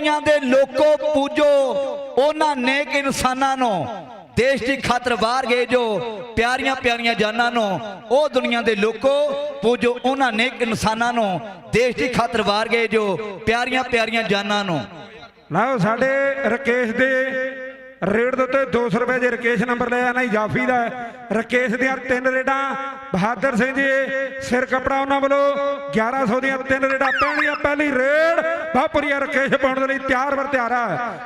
ਦੁਨੀਆ ਦੇ ਲੋਕੋ ਪੂਜੋ, ਉਹਨਾਂ ਨੇਕ ਇਨਸਾਨਾਂ ਨੂੰ, ਦੇਸ਼ ਦੀ ਖਾਤਰ ਬਾਹਰ ਗਏ ਜੋ ਪਿਆਰੀਆਂ ਪਿਆਰੀਆਂ ਜਾਨਾਂ ਨੂੰ, ਉਹ ਦੁਨੀਆ ਦੇ ਲੋਕੋ ਪੂਜੋ, ਉਹਨਾਂ ਨੇਕ ਇਨਸਾਨਾਂ ਨੂੰ, ਦੇਸ਼ ਦੀ ਖਾਤਰ ਬਾਹਰ ਗਏ ਜੋ ਪਿਆਰੀਆਂ ਪਿਆਰੀਆਂ ਜਾਨਾਂ ਨੂੰ। ਲਓ ਸਾਡੇ ਰਕੇਸ਼ ਦੇ ਰੇਡ ਦੇ ਉੱਤੇ 200 ਰੁਪਏ ਜੇ ਰਕੇਸ਼ ਨੰਬਰ ਲਿਆ ਨਾ ਜਾਫੀ ਦਾ। ਰਕੇਸ਼ ਦੀਆਂ ਤਿੰਨ ਰੇਡਾਂ, ਬਹਾਦਰ ਸਿੰਘ ਜੀ, ਸਿਰ ਕਪੜਾ ਉਹਨਾਂ ਵੱਲੋਂ 1100 ਦੀਆਂ ਤਿੰਨ ਰੇਡਾਂ ਪੈਣਗੀਆਂ ਪਹਿਲੀ ਰੇਡ ਬਾਪੁਰੀਆ ਰਕੇਸ਼ ਪਾਉਣ ਦੇ ਲਈ ਤਿਆਰ ਵਰ ਤਿਆਰ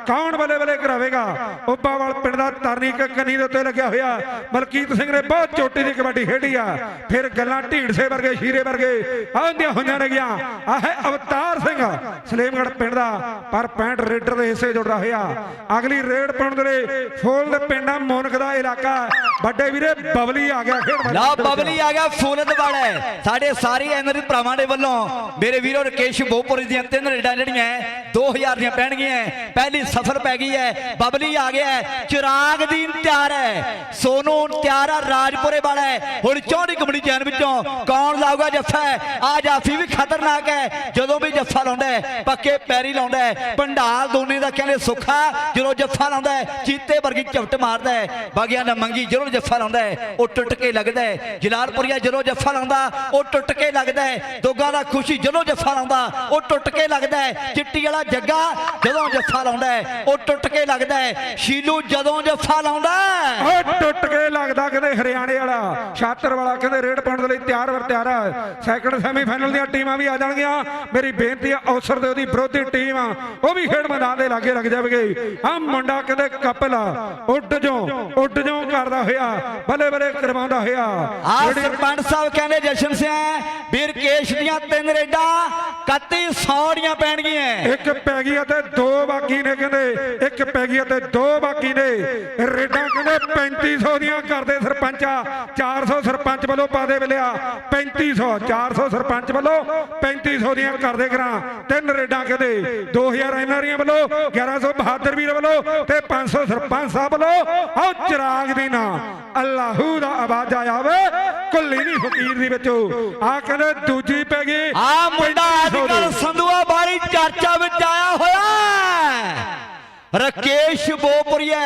ਕੌਣ ਬੱਲੇ ਬਲੇ ਕਰਾਵੇਗਾ ਉੱਬਾਵਾਲ ਪਿੰਡ ਦਾ ਤਰਨੀ ਕੰਨੀ ਦੇ ਉੱਤੇ ਲੱਗਿਆ ਹੋਇਆ। ਮਲਕੀਤ ਸਿੰਘ ਨੇ ਬਹੁਤ ਚੋਟੀ ਦੀ ਕਬੱਡੀ ਖੇਡੀ ਆ। ਫਿਰ ਗੱਲਾਂ ਢੀੜਸੇ ਵਰਗੇ, ਸ਼ੀਰੇ ਵਰਗੇ ਆਉਂਦੀਆਂ ਹੋਈਆਂ ਨੇ ਗਿਆ। ਆਹ ਅਵਤਾਰ ਸਿੰਘ ਸਲੇਮਗੜ ਪਿੰਡ ਦਾ। ਪਰ 65 ਰੇਡਰ ਦੇ ਹਿੱਸੇ ਜੁੜਦਾ ਹੋਇਆ। ਅਗਲੀ ਰੇਡ ਪਾਉਣ ਦੇ ਲਈ ਫੋਲ ਦੇ ਪਿੰਡਾਂ ਮੋਨਕ ਦਾ ਇਲਾਕਾ। ਵੱਡੇ ਵੀਰੇ ਬਬਲੀ ਆ ਗਿਆ ਖੇਡ ਲਾ ਬਬਲੀ ਆ ਗਿਆ ਫੂਲਤ ਵਾਲਾ ਸਾਡੇ ਸਾਰੇ ਐਨਰੀ ਭਰਾਵਾਂ ਦੇ ਵੱਲੋਂ ਮੇਰੇ ਵੀਰੋ ਰਕੇਸ਼ ਬੋਪੁਰੀ ਦੀਆਂ ਤਿੰਨ ਰੇਡਾਂ ਜਿਹੜੀਆਂ ਹੈ, 2000 ਦੀਆਂ ਪੈਣਗੀਆਂ ਪਹਿਲੀ ਸਫ਼ਰ ਪੈ ਗਈ ਹੈ ਬਬਲੀ ਆ ਗਿਆ ਚਿਰਾਗ ਦੀਨ ਤਿਆਰ ਹੈ। ਸੋਨੂ ਤਿਆਰ ਹੈ ਰਾਜਪੁਰੇ ਵਾਲਾ ਹੈ। ਹੁਣ ਚੌੜੀ ਕਬੜੀ ਚੈਨ ਵਿੱਚੋਂ ਕੌਣ ਲਾਊਗਾ ਜੱਫਾ ਹੈ? ਆ ਜਾਫੀ ਵੀ ਖਤਰਨਾਕ ਹੈ। ਜਦੋਂ ਵੀ ਜੱਫਾ ਲਾਉਂਦਾ ਹੈ ਪੱਕੇ ਪੈਰੀ ਲਾਉਂਦਾ ਹੈ। ਪੰਡਾਲ ਦੋਨੇ ਦਾ ਕਹਿੰਦੇ ਸੁੱਖਾ ਜਦੋਂ ਜੱਫਾ ਲਾਉਂਦਾ ਚੀਤੇ ਵਰਗੀ ਝਪਟ ਮਾਰਦਾ ਹੈ। ਬਾਗਿਆਂ ਦਾ ਮੰਗੀ ਜਦੋਂ ਜੱਫਾ ਲਾਉਂਦਾ ਹੈ। ਉਹ ਟੁੱਟ ਕੇ ਲੱਗਦਾ ਹੈ। ਜਲਾਲਪੁਰੀਆ ਜਦੋਂ ਜੱਫਾ ਲਾਉਂਦਾ। ਉਹ ਟੁੱਟ ਕੇ ਲੱਗਦਾ ਹੈ। ਦੋਗਾ ਦਾ ਖੁਸ਼ੀ ਜਦੋਂ ਜੱਫਾ ਲਾਉਂਦਾ। ਉਹ ਟੁੱਟ ਕੇ ਲੱਗਦਾ ਹੈ। ਚਿੱਟੀ ਵਾਲਾ ਜੱਗਾ ਜਦੋਂ ਜੱਫਾ ਲਾਉਂਦਾ ਹੈ। ਉਹ ਟੁੱਟ ਕੇ ਲੱਗਦਾ ਹੈ। ਸ਼ੀਲੂ ਜਦੋਂ ਜੱਫਾ ਲਾਉਂਦਾ ਉਹ ਟੁੱਟ ਕੇ ਲੱਗਦਾ ਕਹਿੰਦੇ ਹਰਿਆਣੇ ਵਾਲਾ। ਛਾਤਰ ਵਾਲਾ ਕਹਿੰਦੇ ਰੇਡ ਪਾਉਣ ਦੇ ਲਈ ਤਿਆਰ ਵਰ ਤਿਆਰ ਹੈ। ਸੈਕੰਡ ਸੈਮੀਫਾਈਨਲ ਦੀਆਂ ਟੀਮਾਂ ਵੀ ਆ ਜਾਣਗੀਆਂ। ਮੇਰੀ ਬੇਨਤੀ ਹੈ, ਅਵਸਰ ਦੇ ਉਹਦੀ ਵਿਰੋਧੀ ਟੀਮ ਆ। ਉਹ ਵੀ ਖੇਡ ਮੈਦਾਨ ਦੇ ਲਾਗੇ ਲੱਗ ਜਾਵੇਗੀ। ਆ ਮੁੰਡਾ ਕਹਿੰਦੇ ਕਪਲ, ਉੱਡ ਜੋ ਉੱਡ ਜੋ ਕਰਦਾ ਹੋਇਆ, ਬੱਲੇ ਬਲੇ ਕਰਵਾਉਂਦਾ ਹੋਇਆ। ਆ ਜਿਹੜੀ- ਸਰਪੰਚ ਸਾਹਿਬ ਕਹਿੰਦੇ ਜਸ਼ਨ ਸਿਆ, ਵੀਰ ਕੇਸ਼ ਦੀਆਂ ਤਿੰਨ ਰੇਡਾਂ 3100 ਦੀਆਂ ਪੈਣਗੀਆਂ। ਇੱਕ ਪੈ ਗਈ ਅਤੇ ਦੋ ਬਾਕੀ ਨੇ ਕਹਿੰਦੇ ਇੱਕ ਪੈ ਗਈ ਅਤੇ ਦੋ ਬਾਕੀ ਨੇ। ਰੇਡਾਂ ਕਹਿੰਦੇ 3500 ਦੀਆਂ ਕਰਦੇ ਸਰਪੰਚਾ 400 ਸਰਪੰਚ ਵੱਲੋਂ ਪਾਦੇ ਮਿਲਿਆ 3500 400 ਸਰਪੰਚ ਵੱਲੋਂ 3500 ਦੀਆਂ ਕਰਦੇ ਕਰਾਂ। ਤਿੰਨ ਰੇਡਾਂ ਕਹਿੰਦੇ 2000 ਐਨਆਰੀਆਂ ਵੱਲੋਂ 1100 ਬਹਾਦਰ ਵੀਰ ਵੱਲੋਂ ਤੇ 500 ਸਰਪੰਚ ਸਾਹਿਬ ਵੱਲੋਂ। ਆਹ ਚਿਰਾਗ ਦੀ ਨਾ ਅੱਲਾਹੂ ਦਾ ਆਵਾਜ਼ ਆਇਆ ਵੇ ਕੁੱਲੀ ਨਹੀਂ ਫਕੀਰ ਦੀ ਵਿੱਚੋਂ। ਆ ਕਹਿੰਦੇ ਦੂਜੀ ਪੈ ਗਈ ਆ ਮੁੰਡਾ ਅੱਜ 3500 ਕੱਲ ਸੰਧੂਆ ਬਾਰੀ ਚਰਚਾ ਵਿੱਚ ਆਇਆ ਹੋਇਆ ਰਕੇਸ਼ ਬੋਪਰੀਆ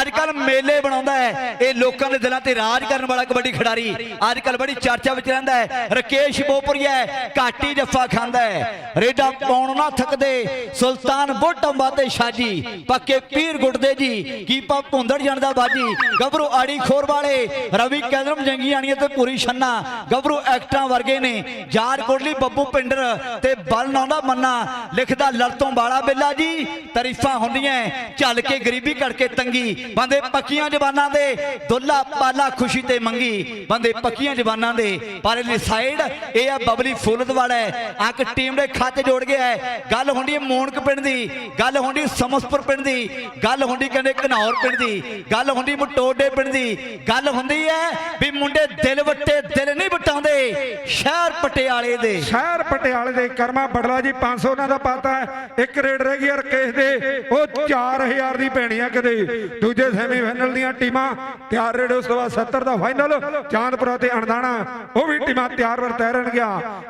ਅੱਜ ਕੱਲ ਮੇਲੇ ਬਣਾਉਂਦਾ ਹੈ। ਇਹ ਲੋਕਾਂ ਦੇ ਦਿਲਾਂ ਤੇ ਰਾਜ ਕਰਨ ਵਾਲਾ ਕਬੱਡੀ ਖਿਡਾਰੀ। ਅੱਜ ਕੱਲ ਬੜੀ ਚਰਚਾ ਵਿੱਚ ਰਹਿੰਦਾ ਹੈ। ਰਕੇਸ਼ ਬੋਪੁਰੀਆ ਘਾਟੀ ਜੱਫਾ ਖਾਂਦਾ ਹੈ। ਰੇਡਾ ਪਾਉਣ ਨਾ ਥੱਕਦੇ। ਸੁਲਤਾਨ ਬੋਟੰਬਾ ਤੇ ਸ਼ਾਜੀ ਪੱਕੇ ਪੀਰ ਗੁੱਟਦੇ ਜੀ। ਕੀਪਾ ਭੁੰਦੜ ਜਾਂਦਾ ਬਾਜੀ। ਗੱਭਰੂ ਆੜੀ ਖੋਰ ਵਾਲੇ। ਰਵੀ ਕੈਦਰਮ ਜੰਗੀਆਣੀਆਂ ਤੇ ਪੂਰੀ ਛੰਨਾ। ਗੱਭਰੂ ਐਕਟਰਾਂ ਵਰਗੇ ਨੇ। ਜਾਰ ਕੋਟਲੀ, ਬੱਬੂ ਪਿੰਡਰ ਤੇ ਬਲ ਨਾਉਂਦਾ ਮੰਨਾ। ਲਿਖਦਾ ਲੜਤੋਂ ਬਾਲਾ ਬਿੱਲਾ ਜੀ। ਤਾਰੀਫਾਂ ਹੁੰਦੀਆਂ ਚੱਲ ਕੇ ਗਰੀਬੀ ਕਰਕੇ ਤੰਗੀ। ਬੰਦੇ ਪੱਕੀਆਂ ਜ਼ਬਾਨਾਂ ਦੇ, ਦੁੱਲਾ ਪਾਲਾ ਖੁਸ਼ੀ ਤੇ ਮੰਗੀ। ਬੰਦੇ ਪੱਕੀਆਂ ਜ਼ਬਾਨਾਂ ਦੇ, ਪਰ ਇਹ ਸਾਈਡ ਇਹ ਆ ਬਬਲੀ ਫੁੱਲਦ ਵਾਲਾ ਹੈ। ਟੀਮ ਦੇ ਖਾਤੇ ਜੋੜ ਗਿਆ ਹੈ। ਗੱਲ ਹੁੰਦੀ ਹੈ ਮੋਨਕ ਪਿੰਡ ਦੀ, ਗੱਲ ਹੁੰਦੀ ਸਮਸਪੁਰ ਪਿੰਡ ਦੀ, ਗੱਲ ਹੁੰਦੀ ਕਹਿੰਦੇ ਘਨੌਰ ਪਿੰਡ ਦੀ, ਗੱਲ ਹੁੰਦੀ ਮਟੋਡੇ ਪਿੰਡ ਦੀ, ਗੱਲ ਹੁੰਦੀ ਹੈ ਵੀ ਮੁੰਡੇ ਦਿਲ ਵੱਟੇ ਦਿਲ ਨਹੀਂ ਵਟਾਉਂਦੇ, ਸ਼ਹਿਰ ਪਟਿਆਲੇ ਦੇ। ਸ਼ਹਿਰ ਪਟਿਆਲੇ ਦੇ ਕਰਮਾ ਬੜਲਾ ਜੀ 500 ਉਹਨਾਂ ਦਾ ਪਾਤਾ ਹੈ। ਇੱਕ ਰੇਡ ਰਹਿ ਗਈ ਰਕੇਸ਼ ਦੇ, ਉਹ 4000 ਦੀ ਪੈਣੀ ਆ ਕਦੇ। ਦੂਜੇ ਸੈਮੀਫਾਈਨਲ ਦੀਆਂ ਟੀਮਾਂ ਤਿਆਰ ਰੇਡ ਉਸ 70 ਦਾ ਫਾਈਨਲ ਚਾਂਦਪੁਰਾ ਤੇ ਅਣਦਾਣਾ, ਉਹ ਵੀ ਟੀਮਾਂ ਤਿਆਰ ਵਰ ਤੈਰਨ ਗਿਆ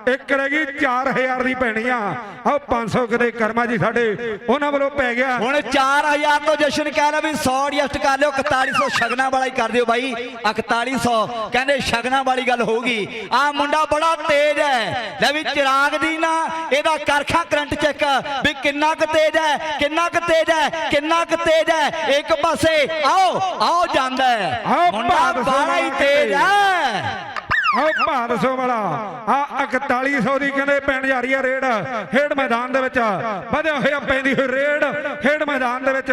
ਇੱਕ ਰਹਿ ਗਈ 4000 ਦੀ ਪੈਣੀ ਆ। ਆਹ 500 ਕਦੇ ਕਰਮਾ ਜੀ ਸਾਡੇ, ਉਹਨਾਂ ਵੱਲੋਂ ਪੈ ਗਿਆ। ਹੁਣ 4000 ਤੋਂ ਜਸ਼ਨ ਕਹਿ ਲਿਆ ਵੀ 100 ਐਡਜਸਟ ਕਰ ਲਿਓ 4100 ਸ਼ਗਨਾ ਵਾਲਾ ਹੀ ਕਰ ਦਿਓ ਬਾਈ। 4100 ਕਹਿੰਦੇ ਸ਼ਗਨਾ ਵਾਲੀ ਗੱਲ ਹੋਊਗੀ। ਆ ਮੁੰਡਾ ਬੜਾ ਤੇਜ਼ ਹੈ। ਲੈ ਵੀ ਚਿਰਾਗ ਦੀ ਨਾ, ਇਹਦਾ ਕਰਖਾ ਕਰੰਟ ਚੈੱਕ ਵੀ ਕਿੰਨਾ ਕੁ ਤੇਜ਼ ਹੈ, ਕਿੰਨਾ ਕੁ ਤੇਜ਼ ਹੈ। ਕਿੰਨਾ ਕੁ ਤੇਜ਼ ਹੈ? ਇੱਕ ਪਾਸੇ ਆਓ ਆਓ ਜਾਂਦਾ ਹੈ। ਮੁੰਡਾ ਬੜਾ ਹੀ ਤੇਜ਼। ਹੈ। ਆਹ 500 ਵਾਲਾ। ਆ 4100 ਦੀ ਕਹਿੰਦੇ ਪੈਣ ਜਾ ਰਹੀ ਹੈ ਰੇਡ ਖੇਡ ਮੈਦਾਨ ਦੇ ਵਿੱਚ ਵਧਿਆ ਹੋਇਆ ਪੈਂਦੀ ਹੋਈ ਰੇਡ ਖੇਡ ਮੈਦਾਨ ਦੇ ਵਿੱਚ।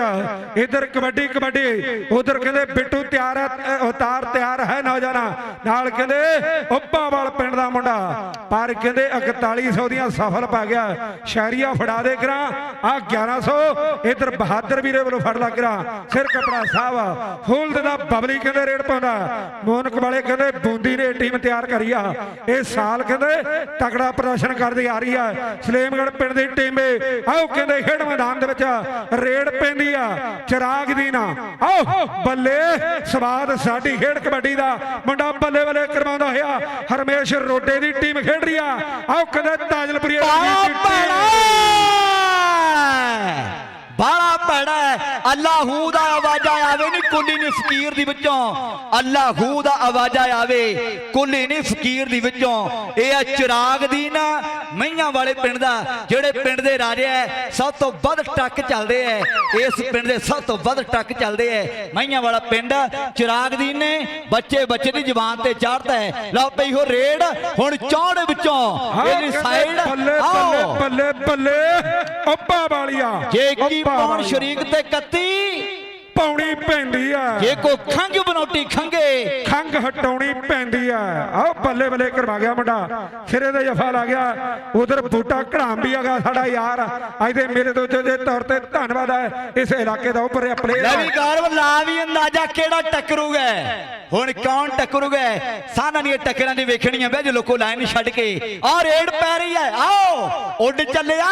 ਇਧਰ ਕਬੱਡੀ ਕਬੱਡੀ। ਉਧਰ ਕਹਿੰਦੇ ਬਿੱਟੂ ਤਿਆਰ ਹੈ ਅ, ਤਿਆਰ ਹੈ ਨੌਜਵਾਨਾ। ਨਾਲ ਕਹਿੰਦੇ ਉੱਪਾਵਾਲ ਪਿੰਡ ਦਾ ਮੁੰਡਾ। ਪਰ ਕਹਿੰਦੇ 4100 ਦੀਆਂ ਸਫਲ ਪਾ ਗਿਆ। ਸ਼ਹਿਰੀਆ ਫੜਾ ਦੇ ਕਰਾਂ। ਆ 1100 ਇਧਰ ਬਹਾਦਰ ਵੀਰੇ ਵੱਲੋਂ ਫੜ ਲੱਗ ਕਰਾਂ। ਸਿਰ ਕਪੜਾ ਸਾਹਿਬ ਫੂਲਦ ਦਾ ਬਬਲੀ ਕਹਿੰਦੇ ਰੇਡ ਪਾਉਂਦਾ। ਮੋਨਕ ਵਾਲੇ ਕਹਿੰਦੇ ਬੂੰਦੀ ਨੇ ਟੀਮ ਤਿਆਰ ਕਰੀ ਆ। ਇਹ ਸਾਲ ਕਹਿੰਦੇ ਤਕੜਾ ਪ੍ਰਦਰਸ਼ਨ ਕਰਦੀ ਆ ਰਹੀ ਆ। ਸਲੇਮਗੜ ਪਿੰਡ ਦੀ ਟੀਮ ਆਓ ਕਹਿੰਦੇ ਖੇਡ ਮੈਦਾਨ ਦੇ ਵਿੱਚ ਰੇਡ ਪੈਂਦੀ ਆ। ਚਿਰਾਗ ਦੀ ਨਾ। ਆਓ ਬੱਲੇ ਸਵਾਦ ਸਾਡੀ ਖੇਡ ਕਬੱਡੀ ਦਾ। ਮੁੰਡਾ ਬੱਲੇ ਬੱਲੇ ਕਰਵਾਉਂਦਾ ਹੋਇਆ। ਹਰਮੇਸ਼ ਰੋਡੇ ਦੀ ਟੀਮ ਖੇਡ ਰਹੀ ਆ। ਆਓ ਕਹਿੰਦੇ ਤਾਜਲਪੁਰੀ ਪਾਓ ਦੀ ਟੀਮ ਭੈਣਾ ਭੈੜਾ ਅੱਲਾਹੂ ਦਾ ਆਵਾਜ਼ਾਂ ਆਵੇ ਨਹੀਂ ਕੁੱਲੀ ਨਹੀਂ ਫਕੀਰ ਦੀ ਵਿੱਚੋਂ। ਅੱਲਾਹੂ ਦਾ ਆਵਾਜ਼ਾਂ ਆਵੇ ਕੁੱਲੀ ਨਹੀਂ ਫਕੀਰ ਦੀ ਵਿੱਚੋਂ। ਇਹ ਆ ਚਿਰਾਗ ਦੀ ਨਾ ਮਈਆਂ ਵਾਲੇ ਪਿੰਡ ਦਾ ਜਿਹੜੇ ਪਿੰਡ ਦੇ ਰਾਜੇ ਐ ਸਭ ਤੋਂ ਵੱਧ ਟੱਕ ਚੱਲਦੇ ਐ ਇਸ ਪਿੰਡ ਦੇ ਸਭ ਤੋਂ ਵੱਧ ਟੱਕ ਚੱਲਦੇ ਐ ਮਈਆਂ ਵਾਲਾ ਪਿੰਡ ਚਿਰਾਗ ਦੀ ਨੇ ਬੱਚੇ ਬੱਚੇ ਦੀ ਜ਼ੁਬਾਨ ਤੇ ਚੜਦਾ ਹੈ। ਲਓ ਪਈ ਹੋ ਰੇਡ ਹੁਣ ਚੌੜ ਵਿੱਚੋਂ। ਇਹਦੀ ਸਾਈਡ ਬੱਲੇ ਬੱਲੇ ਬੱਲੇ ਬੱਲੇ ਉੱਪਾ ਵਾਲੀਆ। ਜੇ ਕੀ ਪੌਣ। ਸ਼ਰੀਕ ਤੇ 31 ਪੌਣੀ ਪੈਂਦੀ ਆ ਜੇ ਕੋ ਖੰਗ ਬਨੋਟੀ ਖੰਗੇ। ਖੰਗ ਹਟਾਉਣੀ ਪੈਂਦੀ ਆ। ਆਹ ਬੱਲੇ ਬੱਲੇ ਕਰਵਾ ਗਿਆ ਮੁੰਡਾ। ਸਿਰੇ ਦੇ ਜਫਾ ਲਾ ਗਿਆ। ਉਧਰ ਬੂਟਾ ਘੜਾਮ ਵੀ ਆਗਾ ਸਾਡਾ ਯਾਰ। ਅੱਜ ਦੇ ਮੇਰੇ ਤੋਂ ਜੇ ਤੌਰ ਤੇ ਧੰਨਵਾਦ ਹੈ ਇਸ ਇਲਾਕੇ ਦਾ ਉੱਪਰ ਲੈ ਪਲੇਅਰ ਵੀ ਗੌਰਵ ਲਾ ਵੀ ਅੰਦਾਜ਼ਾ ਕਿਹੜਾ ਟੱਕਰੂਗਾ। ਹੁਣ ਕੌਣ ਟੱਕਰੂਗਾ? ਸਾਨਾਂ ਦੀਆਂ ਟੱਕਰਾਂ ਦੀ ਵੇਖਣੀਆਂ ਬੈ ਜੇ ਲੋਕੋ ਲਾਈਨ ਛੱਡ ਕੇ। ਆ ਰੇਡ ਪੈ ਰਹੀ ਹੈ। ਆਓ ਉੱਡ ਚੱਲਿਆ।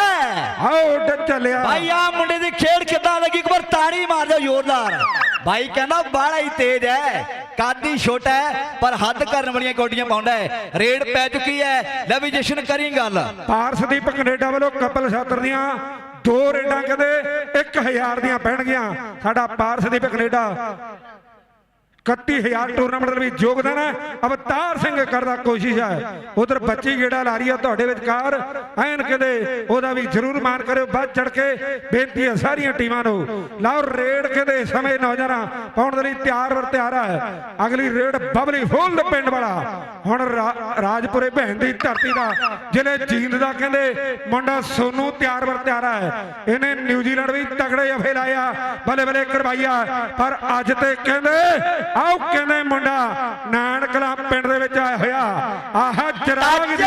ਆਓ ਉੱਡ ਚੱਲਿਆ। ਭਾਈ ਆ ਮੁੰਡੇ ਦੀ ਖੇਡ ਕਿੱਦਾਂ ਲੱਗੀ? ਇੱਕ ਵਾਰ ਤਾੜੀ ਮਾਰ ਦਿਓ ਜ਼ੋਰਦਾਰ। ਭਾਈ ਕਹਿੰਦਾ ਬਾੜਾ ਹੀ ਤੇਜ਼ ਹੈ। ਕਾਦੀ ਛੋਟਾ ਹੈ, ਪਰ ਹੱਦ ਕਰਨ ਵਾਲੀਆਂ ਕੋਡੀਆਂ ਪਾਉਂਦਾ ਹੈ। ਰੇਡ ਪੈ ਚੁੱਕੀ ਹੈ। ਲੈ ਵੀ ਜਸ਼ਨ ਕਰੀ ਗੱਲ। ਪਾਰਸਦੀਪ ਕੈਨੇਡਾ ਵੱਲੋਂ ਕਪਲ ਛਾਤਰ ਦੀਆਂ ਦੋ ਰੇਡਾਂ ਕਹਿੰਦੇ 1000 ਦੀਆਂ ਪੈਣਗੀਆਂ। ਸਾਡਾ ਪਾਰਸਦੀਪ ਕੈਨੇਡਾ 31000 ਟੂਰਨਾਮੈਂਟ ਦੇ ਵਿੱਚ ਯੋਗਦਾਨ ਹੈ। ਅਵਤਾਰ ਸਿੰਘ ਕਰਦਾ ਕੋਸ਼ਿਸ਼ ਹੈ। ਉਧਰ ਬੱਚੀ ਗੇੜਾ ਲਾ ਰਹੀ ਹੈ ਤੁਹਾਡੇ ਵਿਚਕਾਰ ਐਨ ਕਹਿੰਦੇ ਉਹਦਾ ਵੀ ਜ਼ਰੂਰ ਮਾਨ ਕਰਿਓ। ਵੱਧ ਚੜ ਕੇ ਬੇਨਤੀ ਹੈ ਸਾਰੀਆਂ ਟੀਮਾਂ ਨੂੰ। ਲਓ ਰੇਡ ਕਹਿੰਦੇ ਸਮੇਂ ਨੌਜਵਾਨਾਂ ਪਾਉਣ ਦੇ ਲਈ ਤਿਆਰ ਵਰ ਤਿਆਰ ਹੈ। ਅਗਲੀ ਰੇਡ ਬਬਲੀ ਫੁੱਲ ਪਿੰਡ ਵਾਲਾ। ਹੁਣ ਰਾਜਪੁਰੇ ਭੈਣ ਦੀ ਧਰਤੀ ਦਾ ਜ਼ਿਲ੍ਹੇ ਜੀਂਦ ਦਾ ਕਹਿੰਦੇ ਮੁੰਡਾ ਸੋਨੂ ਤਿਆਰ ਵਰ ਤਿਆਰ ਹੈ। ਇਹਨੇ ਨਿਊਜ਼ੀਲੈਂਡ ਵੀ ਤਗੜੇ ਜਫੇ ਲਾਇਆ ਬਲੇ ਬਲੇ ਕਰਵਾਈਆ ਪਰ ਅੱਜ ਤੇ ਕਹਿੰਦੇ ਆਓ ਕਹਿੰਦੇ ਮੁੰਡਾ ਨਾਨਕਲਾ ਪਿੰਡ ਦੇ ਵਿੱਚ ਆਇਆ ਹੋਇਆ। ਆਹ ਟੱਚ! ਦੀ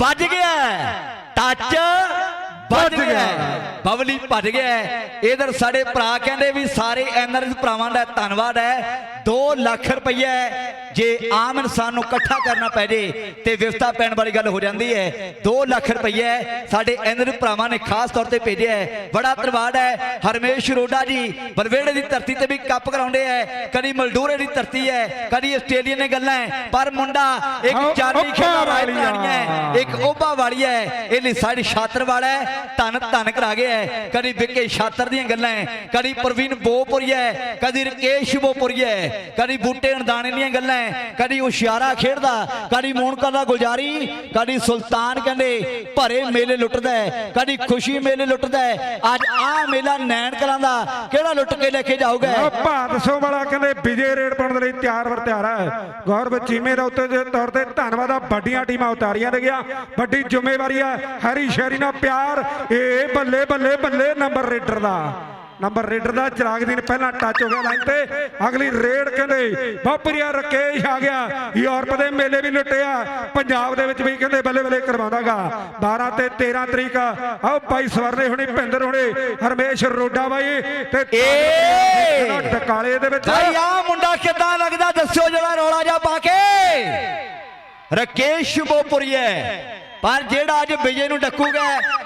ਵੱਜ ਗਿਆ। ਟੱਚ! ਵੱਜ ਗਿਆ। ਬਬਲੀ ਭੱਜ ਗਿਆ। ਇਧਰ ਸਾਡੇ ਭਰਾ ਕਹਿੰਦੇ ਵੀ ਸਾਰੇ ਐਨਆਰਐਸ ਭਰਾਵਾਂ ਦਾ ਧੰਨਵਾਦ ਹੈ। 2 ਲੱਖ ਰੁਪਏ ਜੇ ਆਮ ਇਨਸਾਨ ਨੂੰ ਇਕੱਠਾ ਕਰਨਾ ਪੈ ਜੇ ਤੇ ਵਿਵਸਥਾ ਪੈਣ ਵਾਲੀ ਗੱਲ ਹੋ ਜਾਂਦੀ ਹੈ। 2 ਲੱਖ ਰੁਪਏ ਸਾਡੇ ਐਨਆਰਐਸ ਭਰਾਵਾਂ ਨੇ ਖਾਸ ਤੌਰ ਤੇ ਭੇਜਿਆ ਹੈ। ਬੜਾ ਧੰਨਵਾਦ ਹੈ। ਹਰਮੇਸ਼ ਰੋਡਾ ਜੀ ਬਲਵੇੜੇ ਦੀ ਧਰਤੀ ਤੇ ਵੀ ਕੱਪ ਕਰਾਉਂਦੇ ਹੈ। ਕਦੀ ਮਲਡੂਰੇ ਦੀ ਧਰਤੀ ਹੈ ਕਦੀ ਆਸਟ੍ਰੇਲੀਆ ਨੇ ਗੱਲਾਂ ਹੈ। ਪਰ ਮੁੰਡਾ ਇੱਕ ਚਾਲੀ ਖੇਡਾਂ। ਰਾਜਧਾਨੀ ਹੈ। ਇੱਕ ਓਬਾ ਵਾਲੀ ਹੈ। ਇਹ ਲਈ ਸਾਡੀ ਛਾਤਰ ਵਾਲਾ ਹੈ। ਧਨ ਧਨ ਕਰਾ ਗਿਆ ਹੈ। ਕਦੀ ਵਿੱਕੇ ਛਾਤਰ ਦੀਆਂ ਗੱਲਾਂ ਹੈ। ਕਦੀ ਪ੍ਰਵੀਨ ਬੋਪੁਰੀ ਹੈ। ਕਦੀ ਰਕੇਸ਼ ਬੋਪੁਰੀ ਹੈ। ਕਦੀ ਬੂਟੇ ਅਣਦਾਣੇ ਦੀਆਂ ਗੱਲਾਂ ਹੈ ਕਦੀ ਹੁਸ਼ਿਆਰਾ ਖੇਡਦਾ, ਕਦੀ ਮੋਨਕਾ ਦਾ ਗੁਲਜਾਰੀ, ਕਦੀ ਸੁਲਤਾਨ ਕਹਿੰਦੇ, ਭਰੇ ਮੇਲੇ ਲੁੱਟਦਾ ਹੈ, ਕਦੀ ਖੁਸ਼ੀ ਮੇਲੇ ਲੁੱਟਦਾ ਹੈ। ਅੱਜ ਆ ਮੇਲਾ ਨੈਣ ਕਲਾਂ ਦਾ ਕਿਹੜਾ ਲੁੱਟ ਕੇ ਲੈ ਕੇ ਜਾਊਗਾ? ਆ ਭਾਦਸੋਂ ਵਾਲਾ ਕਹਿੰਦੇ ਵਿਜੇ ਰੇਡ ਪਾਉਣ ਦੇ ਲਈ ਤਿਆਰ ਵਰ ਤਿਆਰ ਹੈ। ਗੌਰਵ ਚੀਮੇ ਦਾ ਉੱਤੇ ਦੇ ਤੌਰ ਤੇ ਧੰਨਵਾਦ ਆ, ਵੱਡੀਆਂ ਟੀਮਾਂ ਉਤਾਰੀਆਂ ਨੇ ਗਿਆ। ਵੱਡੀ ਜ਼ਿੰਮੇਵਾਰੀ ਆ, ਹਰੀ ਸ਼ਹਿਰੀ ਨਾਲ ਪਿਆਰ, ਇਹ ਬੱਲੇ ਬੱਲੇ ਬੱਲੇ ਨੰਬਰ ਰੇਡਰ ਦਾ। ਨੰਬਰ ਰੇਡਰ ਦਾ ਚਿਰਾਗ ਦੀ ਨੇ ਪਹਿਲਾਂ ਟੱਚ ਹੋ ਗਿਆ ਲਾਈਨ ਤੇ। ਅਗਲੀ ਰੇਡ ਕਹਿੰਦੇ ਬਾਪਰੀਆ ਰਕੇਸ਼ ਆ ਗਿਆ। ਯੂਰਪ ਦੇ ਮੇਲੇ ਵੀ ਲੁੱਟਿਆ। ਪੰਜਾਬ ਦੇ ਵਿੱਚ ਵੀ ਕਹਿੰਦੇ ਬੱਲੇ ਬੱਲੇ ਕਰਵਾਉਂਦਾਗਾ। 12 ਤੇ 13 ਤਰੀਕ ਆਓ ਭਾਈ ਸਵਰਨੇ ਹੁਣੀ ਭਿੰਦਰ ਹੁਣੇ ਹਰਮੇਸ਼ ਰੋਡਾ ਬਾਈ ਤੇ ਟਕਾਲੇ ਦੇ ਵਿੱਚ। ਭਾਈ ਆ ਮੁੰਡਾ ਕਿੱਦਾਂ ਲੱਗਦਾ? ਦੱਸਿਓ ਜਿਹੜਾ ਰੌਲਾ ਜਾ ਪਾ ਕੇ। ਰਕੇਸ਼ ਬੋਪੁਰੀਏ। ਪਰ ਜਿਹੜਾ ਅੱਜ ਵਿਜੇ ਨੂੰ ਡੱਕੂਗਾ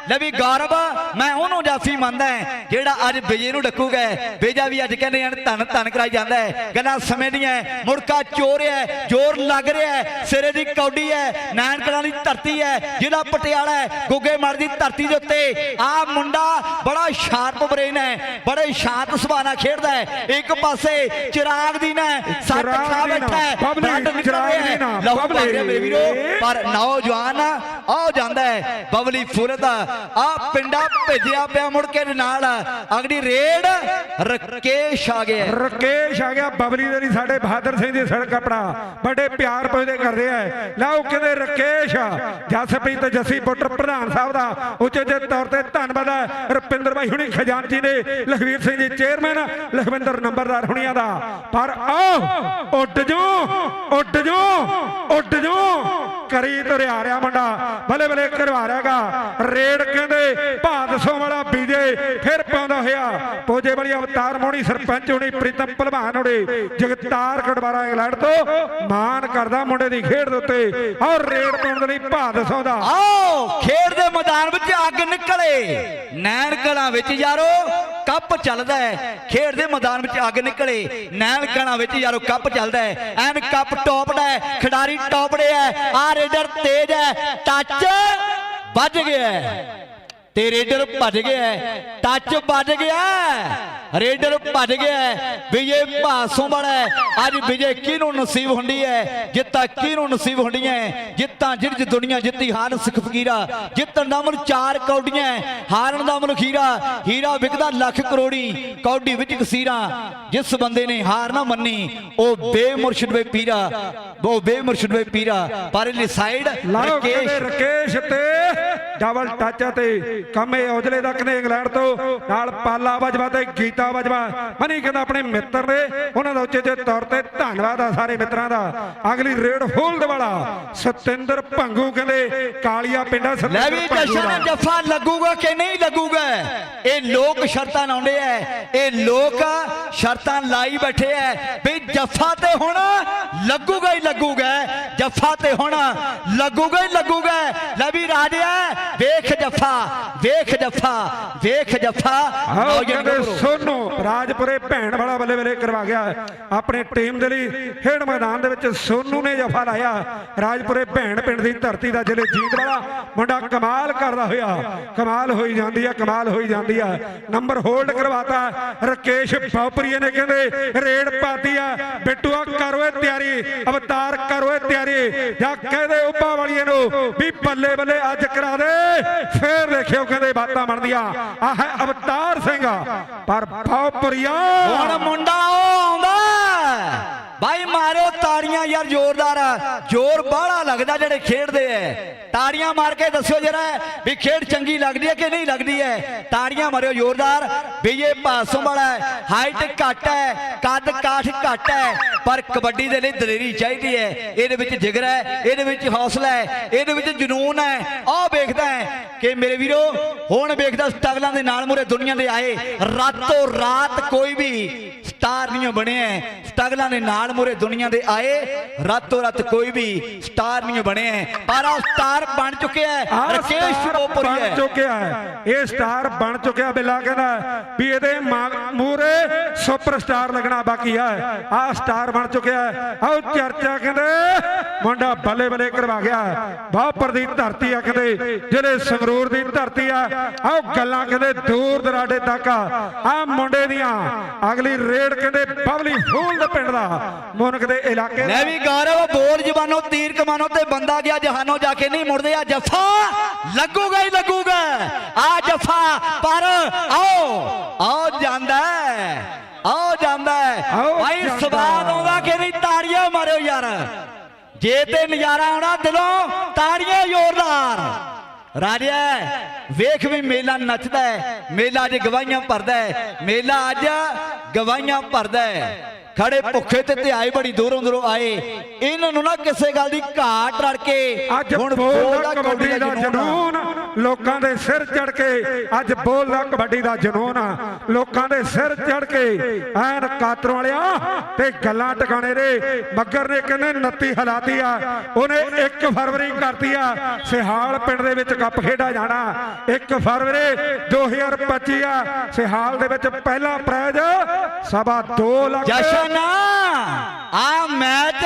ਲੈ ਵੀ ਗੌਰਵ ਮੈਂ ਉਹਨੂੰ ਜਾਫੀ ਮੰਨਦਾ ਜਿਹੜਾ ਅੱਜ ਵਿਜੇ ਨੂੰ ਡੱਕੂਗਾ ਵਿਜਾ ਵੀ ਅੱਜ ਕਹਿੰਦੇ ਹਨ ਧਨ ਧਨ ਕਰਾਈ ਜਾਂਦਾ ਹੈ। ਗੱਲਾਂ ਸਮੇਂ ਦੀਆਂ ਹੈ, ਮੁੜਕਾ ਚੋਰ ਹੈ ਜ਼ੋਰ ਲੱਗ ਰਿਹਾ ਸਿਰੇ ਦੀ ਕੌਡੀ ਹੈ ਨਾਨਕਲਾਂ ਦੀ ਧਰਤੀ ਹੈ ਜ਼ਿਲ੍ਹਾ ਪਟਿਆਲਾ ਹੈ ਗੁੱਗੇ ਮੜ ਦੀ ਧਰਤੀ ਦੇ ਉੱਤੇ। ਆ ਮੁੰਡਾ ਬੜਾ ਸ਼ਾਰਪ ਬ੍ਰੇਨ ਹੈ ਬੜੇ ਸ਼ਾਂਤ ਸੁਭਾਅ ਨਾਲ ਖੇਡਦਾ ਹੈ। ਇੱਕ ਪਾਸੇ ਚਿਰਾਗ ਦੀ ਨਾ ਚਿਰਾਗ ਖਾ ਬੈਠਾ ਹੈ ਬਲੱਡ ਨਿਕਲ ਰਿਹਾ ਹੈ। ਲਹੂ ਬਬਲੀ। ਵਗ ਰਿਹਾ ਮੇਰੇ ਵੀਰੋ ਪਰ ਨੌਜਵਾਨ ਆਉ ਜਾਂਦਾ ਹੈ। ਬਬਲੀ ਫੁਰਤ ਆ ਪਿੰਡਾ ਭੇਜਿਆ ਪਿਆ ਮੁੜ ਕੇ ਨਾਲ। ਅਗਲੀ ਰੇਡ ਰਕੇਸ਼ ਆ ਗਿਆ। ਰਕੇਸ਼ ਆ ਗਿਆ। ਬਬਲੀ ਦੇ ਨਹੀਂ, ਸਾਡੇ ਬਹਾਦਰ ਸਿੰਘ ਦੀ ਸੜਕ ਕਪੜਾ ਬੜੇ ਪਿਆਰ ਪੁੱਜਦੇ ਕਰਦੇ ਆ ਲਓ ਕਹਿੰਦੇ ਰਕੇਸ਼ ਜਸਪ੍ਰੀਤ ਜੱਸੀ ਪੁੱਤਰ ਪ੍ਰਧਾਨ ਸਾਹਿਬ ਦਾ ਉਚੇਚੇ ਤੌਰ ਤੇ ਧੰਨਵਾਦ ਹੈ। ਰੁਪਿੰਦਰ ਭਾਈ ਹੁਣੀ ਖਜ਼ਾਨਚੀ ਨੇ ਲਖਵੀਰ ਸਿੰਘ ਜੀ ਚੇਅਰਮੈਨ, ਲਖਵਿੰਦਰ ਨੰਬਰਦਾਰ ਹੁਣੀਆਂ ਦਾ। ਪਰ ਆਹ ਉੱਡ ਜੋ ਉੱਡ ਜੋ ਉੱਡ ਜੋ ਕਰੀ ਤੁਰਿਆ ਰਿਹਾ ਮੁੰਡਾ। ਭਲੇ ਭਲੇ ਕਰਵਾ ਰਿਹਾਗਾ। ਰੇਡ ਕਹਿੰਦੇ ਭਾਦਸੋਂ ਵਾਲਾ ਬੀਜੇ, ਫਿਰ ਪਾਉਂਦਾ ਹੋਇਆ। ਪੋਜੇ ਵਾਲੀ ਅਵਤਾਰ ਮੋਣੀ ਸਰਪੰਚ ਹੋਣੀ, ਪ੍ਰੀਤਮ ਭਲਵਾਨ ਹੋਣੀ, ਜਗਤਾਰ ਕਟਵਾਰਾ ਇੰਗਲੈਂਡ ਤੋਂ ਮਾਨ ਕਰਦਾ ਮੁੰਡੇ ਦੀ ਖੇਡ ਦੇ ਉੱਤੇ। ਔਰ ਰੇਡ ਪਾਉਣ ਦੇ ਲਈ ਭਾਦਸੋਂ ਦਾ ਆਓ, ਖੇਡ ਦੇ ਮੈਦਾਨ ਵਿੱਚ ਅੱਗ ਨਿਕਲੇ। ਨੈਣ ਕਲਾਂ ਵਿੱਚ ਯਾਰੋ ਕੱਪ ਚੱਲਦਾ ਹੈ। ਖੇਡ ਦੇ ਮੈਦਾਨ ਵਿੱਚ ਅੱਗ ਨਿਕਲੇ। ਨੈਣ ਕਲਾਂ ਵਿੱਚ ਯਾਰੋ ਕੱਪ ਚੱਲਦਾ ਹੈ। ਐਨ ਕੱਪ ਟੌਪਦਾ ਹੈ। ਖਿਡਾਰੀ ਟੌਪੜੇ ਹੈ। ਆ ਰੇਡਰ ਤੇਜ਼ ਹੈ। ਟੱਚ ਵੱਜ ਗਿਆ ਤੇ ਰੇਡਰ ਭੱਜ ਗਿਆ। ਟੱਚ ਵੱਜ ਗਿਆ। ਰੇਡਰ ਭੱਜ ਗਿਆ। ਵਿਜੇ ਭਾਸੋਂ ਵਾਲਾ। ਅੱਜ ਵਿਜੇ ਕਿਹਨੂੰ ਨਸੀਬ ਹੁੰਦੀ ਹੈ ਜਿੱਤਾਂ ਕਿਹਨੂੰ ਨਸੀਬ ਹੁੰਦੀਆਂ? ਜਿੱਤਾਂ ਜਿਰਜ ਦੁਨੀਆ ਜਿੱਤੀ ਹਾਰ ਸਿੱਖ ਫਕੀਰਾ ਜਿੱਤਣ ਦਾ ਮਨ ਚਾਰ ਕੌਡੀਆਂ ਹਾਰਨ ਦਾ ਮਨ ਖੀਰਾ ਹੀਰਾ ਵਿਕਦਾ ਲੱਖ ਕਰੋੜੀ ਕੌਡੀ ਵਿੱਚ ਕਸੀਰਾ ਜਿਸ ਬੰਦੇ ਨੇ ਹਾਰ ਨਾ ਮੰਨੀ ਉਹ ਬੇਮੁਰਸ਼ਿਦ ਵੇ ਪੀਰਾ ਉਹ ਬੇਮੁਰਸ਼ਿਦ ਵੇ ਪੀਰਾ ਪਰ ਇਹ ਸਾਈਡ ਰਕੇਸ਼ ਤੇ ਡਬਲ ਟੱਚ ਤੇ ਕੰਮੇ ਔਜਲੇ ਦਾ ਕਹਿੰਦੇ ਇੰਗਲੈਂਡ ਤੋਂ। ਨਾਲ ਪਾਲਾ ਵਜਵਾ ਤੇ ਗੀਤਾ ਵਜਵਾ। ਮਨੀ ਕਹਿੰਦਾ ਆਪਣੇ ਮਿੱਤਰ ਨੇ। ਉਹਨਾਂ ਦਾ ਉੱਚੇ ਜੇ ਤੌਰ ਤੇ ਧੰਨਵਾਦ ਆ ਸਾਰੇ ਮਿੱਤਰਾਂ ਦਾ। ਅਗਲੀ ਰੇਡ ਫੋਲਡ ਵਾਲਾ। ਸਤਿੰਦਰ ਭੰਗੂ ਕਹਿੰਦੇ ਕਾਲੀਆ ਪਿੰਡਾ ਲੈ ਵੀ ਜਸ਼ਨ ਜੱਫਾ ਲੱਗੂਗਾ ਕਿ ਨਹੀਂ ਲੱਗੂਗਾ? ਇਹ ਲੋਕ ਸ਼ਰਤਾਂ ਲਾਉਂਦੇ ਐ ਇਹ ਲੋਕ ਸ਼ਰਤਾਂ ਲਾਈ ਬੈਠੇ ਐ ਵੀ ਜੱਫਾ ਤੇ ਹੁਣ ਲੱਗੂਗਾ ਹੀ ਲੱਗੂਗਾ। ਜੱਫਾ ਤੇ ਹੁਣ ਲੱਗੂਗਾ ਹੀ ਲੱਗੂਗਾ। ਲੈ ਵੀ ਰਾਜਿਆ ਵੇਖ ਜੱਫਾ। ਵੇਖ ਜੱਫਾ ਵੇਖ ਜੱਫਾ। ਆਓ ਕਹਿੰਦੇ। ਸੋਨੂ ਰਾਜਪੁਰੇ ਭੈਣ ਵਾਲਾ ਬੱਲੇ ਬੱਲੇ ਕਰਵਾ ਗਿਆ। ਆਪਣੇ ਟੀਮ ਦੇ ਲਈ ਖੇਡ ਮੈਦਾਨ ਦੇ ਵਿੱਚ ਸੋਨੂ ਨੇ ਜਫਾ ਲਾਇਆ। ਰਾਜਪੁਰੇ ਭੈਣ ਪਿੰਡ ਦੀ ਧਰਤੀ ਦਾ ਜ਼ਿਲ੍ਹੇ ਜੀਂਦ ਵਾਲਾ ਮੁੰਡਾ ਕਮਾਲ ਕਰਦਾ ਹੋਇਆ। ਕਮਾਲ ਹੋਈ ਜਾਂਦੀ ਆ ਕਮਾਲ ਹੋਈ ਜਾਂਦੀ ਆ। ਨੰਬਰ ਹੋਲਡ ਕਰਵਾਤਾ। ਰਕੇਸ਼ ਬਾਪਰੀਏ ਨੇ ਕਹਿੰਦੇ ਰੇਡ ਪਾਤੀ ਆ। ਬਿੱਟੂਆ ਕਰੋ ਤਿਆਰੀ। ਅਵਤਾਰ ਕਰੋ ਏ ਤਿਆਰੀ। ਜਾਂ ਕਹਦੇ ਉੱਪਾ ਵਾਲੀਏ ਨੂੰ ਵੀ ਬੱਲੇ ਬੱਲੇ ਅੱਜ ਕਰਾ ਦੇ। ਫੇਰ ਦੇਖਿਓ ਕਹਿੰਦੇ ਬਾਤਾਂ ਬਣਦੀਆਂ। ਆਹ ਹੈ ਅਵਤਾਰ ਸਿੰਘ। ਪਰ ਬਾਪਰੀਆ ਹੁਣ ਮੁੰਡਾ ਉਹ ਆਉਂਦਾ। ਭਾਈ ਮਾਰਿਓ ਤਾੜੀਆਂ ਯਾਰ ਜ਼ੋਰਦਾਰ। ਜ਼ੋਰ ਬਾਹਲਾ ਲੱਗਦਾ ਜਿਹੜੇ ਖੇਡਦੇ ਐ। ਤਾੜੀਆਂ ਮਾਰ ਕੇ ਦੱਸਿਓ ਜਰਾ ਵੀ ਖੇਡ ਚੰਗੀ ਲੱਗਦੀ ਹੈ ਕਿ ਨਹੀਂ ਲੱਗਦੀ ਹੈ ਤਾੜੀਆਂ ਮਾਰਿਓ ਜ਼ੋਰਦਾਰ। ਵਿਜੇ ਭਾਸੋਂ ਵਾਲਾ ਹਾਈਟ ਘੱਟ ਹੈ ਕੱਦ ਕਾਠ ਘੱਟ ਹੈ ਪਰ ਕਬੱਡੀ ਦੇ ਲਈ ਦਲੇਰੀ ਚਾਹੀਦੀ ਹੈ ਇਹਦੇ ਵਿੱਚ ਜਿਗਰ ਹੈ ਇਹਦੇ ਵਿੱਚ ਹੌਸਲਾ ਹੈ ਇਹਦੇ ਵਿੱਚ ਜਨੂਨ ਹੈ ਆਹ ਵੇਖਦਾ ਹੈ ਕਿ ਮੇਰੇ ਵੀਰੋ, ਹੁਣ ਵੇਖਦਾ ਸਟਰਗਲਾਂ ਦੇ ਨਾਲ ਮੁਰੇ ਦੁਨੀਆ ਦੇ ਆਏ। ਰਾਤੋਂ ਰਾਤ ਕੋਈ ਵੀ ਸਟਾਰ ਨਹੀਂ ਬਣਿਆ। ਹੈ। ਸਟਰਗਲਾਂ ਦੇ ਨਾਲ ਮੁਰੇ ਦੁਨੀਆ ਦੇ ਆਏ ਰਾਤੋਂ ਰਾਤ ਕੋਈ ਵੀ ਸਟਾਰ ਨਹੀਂ ਬਣਿਆ ਹੈ। ਪਰ ਆ ਸਟਾਰ ਬਣ ਚੁੱਕਿਆ ਹੈ ਰਕੇਸ਼ ਸਟਾਰ ਬੋਪਰੀ ਬਣ ਹੈ ਚੁੱਕਿਆ ਹੈ ਇਹ ਸਟਾਰ ਬਣ ਚੁੱਕਿਆ ਬਿੱਲਾ ਕਹਿੰਦਾ ਵੀ ਇਹਦੇ ਮੂਰੇ ਸੁਪਰਸਟਾਰ ਲੱਗਣਾ ਬਾਕੀ ਹੈ ਆਹ ਸਟਾਰ ਬਣ ਚੁੱਕਿਆ ਹੈ ਆਹ ਚਰਚਾ ਕਹਿੰਦੇ ਮੁੰਡਾ ਬੱਲੇ ਬੱਲੇ ਕਰਵਾ ਗਿਆ। ਬਾਹਪੁਰ ਦੀ ਧਰਤੀ ਆ ਕਹਿੰਦੇ ਜਿਹੜੇ ਸੰਗਰੂਰ ਦੀ ਧਰਤੀ ਆ ਆਹ ਗੱਲਾਂ ਕਹਿੰਦੇ ਦੂਰ ਦਰਾਡੇ ਤੱਕ ਆ ਮੁੰਡੇ ਦੀਆਂ ਅਗਲੀ ਰੇਡ ਕਹਿੰਦੇ ਬਬਲੀ ਫੂਲ ਦੇ ਪਿੰਡ ਦਾ ਮੁਨਕ ਦੇ ਇਲਾਕੇ ਲੈ ਵੀ ਗੌਰਵ ਬੋਲ ਜ਼ਬਾਨੋਂ ਤੀਰ ਕਮਾਨੋਂ ਤੇ ਬੰਦਾ ਗਿਆ ਜਹਾਨੋਂ ਜਾ ਕੇ ਨਹੀਂ ਮੁੜਦੇ ਆ ਜੱਫਾ ਲੱਗੂਗਾ ਹੀ ਲੱਗੂਗਾ। ਆ ਜੱਫਾ ਪਰ ਆਓ ਆਓ ਜਾਂਦਾ ਆਓ ਜਾਂਦਾ ਭਾਈ। ਸਵਾਦ ਆਉਂਦਾ ਕਿ ਨਹੀਂ ਤਾੜੀਆਂ ਮਾਰਿਓ ਯਾਰ। ਜੇ ਤੇ ਨਜ਼ਾਰਾ ਆਉਣਾ ਦਿਲੋਂ ਤਾੜੀਆਂ ਜ਼ੋਰਦਾਰ। ਰਾਜਾ ਵੇਖ ਵੀ ਮੇਲਾ ਨੱਚਦਾ ਹੈ ਮੇਲਾ ਅੱਜ ਗਵਾਈਆਂ ਭਰਦਾ ਹੈ ਮੇਲਾ ਅੱਜ ਗਵਾਈਆਂ ਭਰਦਾ ਹੈ। ਖੜੇ ਭੁੱਖੇ ਤੇ ਤੇ ਆਏ ਬੜੀ ਦੂਰੋਂ ਦੂਰੋਂ ਆਏ। ਇਹਨਾਂ ਨੂੰ ਨਾ ਕਿਸੇ ਗੱਲ ਦੀ ਘਾਟ ਰੜ ਕੇ ਅੱਜ ਬੋਲਦਾ ਕਬੱਡੀ ਦਾ ਜਨੂੰਨ ਲੋਕਾਂ ਦੇ ਸਿਰ ਚੜ ਕੇ ਅੱਜ ਬੋਲਦਾ ਕਬੱਡੀ ਦਾ ਜਨੂਨ ਆ। ਲੋਕਾਂ ਦੇ ਸਿਰ ਚੜ ਕੇ ਐਨ ਕਾਤਰੋਂ ਵਾਲਿਆ ਤੇ ਗੱਲਾਂ ਟਿਕਾਣੇ ਰੇ ਮੱਗਰ ਨੇ ਕਹਿੰਦੇ 29 ਹਲਾਤੀ ਆ। ਉਹਨੇ 1 ਫਰਵਰੀ ਕਰਤੀ ਆ। ਸਿਹਾਲ ਪਿੰਡ ਦੇ ਵਿੱਚ ਕੱਪ ਖੇਡਾ ਜਾਣਾ। 1 ਫਰਵਰੀ 2025 ਆ। ਸਿਹਾਲ ਦੇ ਵਿੱਚ ਪਹਿਲਾ ਪ੍ਰਾਈਜ਼ ਸਵਾ 2 ਲੱਖ ਜਸ਼ਨ ਆ ਮੈਚ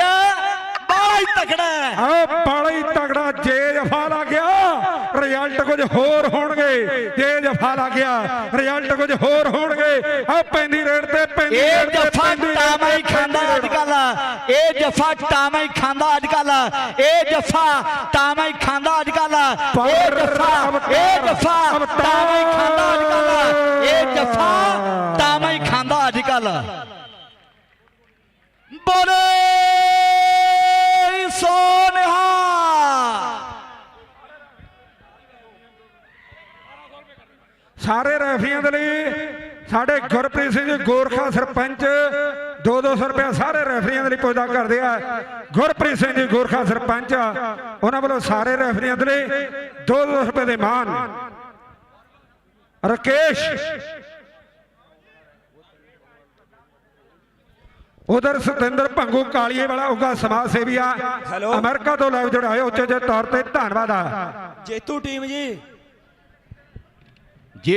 ਬੜਾ ਹੀ ਤਕੜਾ ਹੈ। ਆ ਬੜਾ ਹੀ ਤਗੜਾ ਜੇ ਜਫਾ ਲੱਗ ਗਿਆ ਰਿਜ਼ਲਟ ਕੁਝ ਹੋਰ ਹੋਣਗੇ। ਜੇ ਜਫਾ ਲੱਗ ਗਿਆ ਰਿਜ਼ਲਟ ਕੁਝ ਹੋਰ ਹੋਣਗੇ। ਆ ਪੈਂਦੀ ਰੇਡ ਤੇ ਪੈਂਦੀ ਇਹ ਜੱਫਾ ਟਾਮਾ ਹੀ ਖਾਂਦਾ ਅੱਜ। ਕੱਲ ਇਹ ਜੱਫਾ ਟਾਮਾ ਹੀ ਖਾਂਦਾ ਅੱਜ ਕੱਲ ਇਹ ਜੱਫਾ ਟਾਮਾ ਹੀ ਖਾਂਦਾ ਅੱਜ ਕੱਲ ਇਹ ਜੱਫਾ ਇਹ ਜੱਫਾ ਟਾਮਾ ਹੀ ਖਾਂਦਾ ਅੱਜ ਕੱਲ ਇਹ ਜੱਫਾ ਟਾਮਾ ਹੀ ਖਾਂਦਾ ਅੱਜ ਕੱਲ ਬੋਲੇ ਸੋਨਹਾ ਸਾਰੇ ਰੈਫਰੀਆਂ ਦੇ ਲਈ ਸਾਡੇ ਗੁਰਪ੍ਰੀਤ ਸਿੰਘ ਜੀ ਗੋਰਖਾ ਸਰਪੰਚ 2-200 ਰੁਪਏ ਸਾਰੇ ਰੈਫਰੀਆਂ ਦੇ ਲਈ ਪੁੱਜਦਾ ਕਰਦੇ ਆ। ਗੁਰਪ੍ਰੀਤ ਸਿੰਘ ਜੀ ਗੋਰਖਾ ਸਰਪੰਚ, ਉਹਨਾਂ ਵੱਲੋਂ ਸਾਰੇ ਰੈਫਰੀਆਂ ਦੇ ਲਈ 2-200 ਰੁਪਏ ਦੇ ਮਾਨ। ਰਕੇਸ਼ ਉਧਰ ਸਤਿੰਦਰ ਭੰਗੂ ਕਾਲੀਏ ਵਾਲਾ ਉਗਾ ਸਮਾਜ ਸੇਵੀ ਆ। ਅਮਰੀਕਾ ਤੋਂ ਲਾਈਵ ਜੁੜਾਏ ਉੱਚੇ ਜੇ ਤੌਰ ਤੇ ਧੰਨਵਾਦ ਆ। ਜੇਤੂ ਟੀਮ ਜੀ।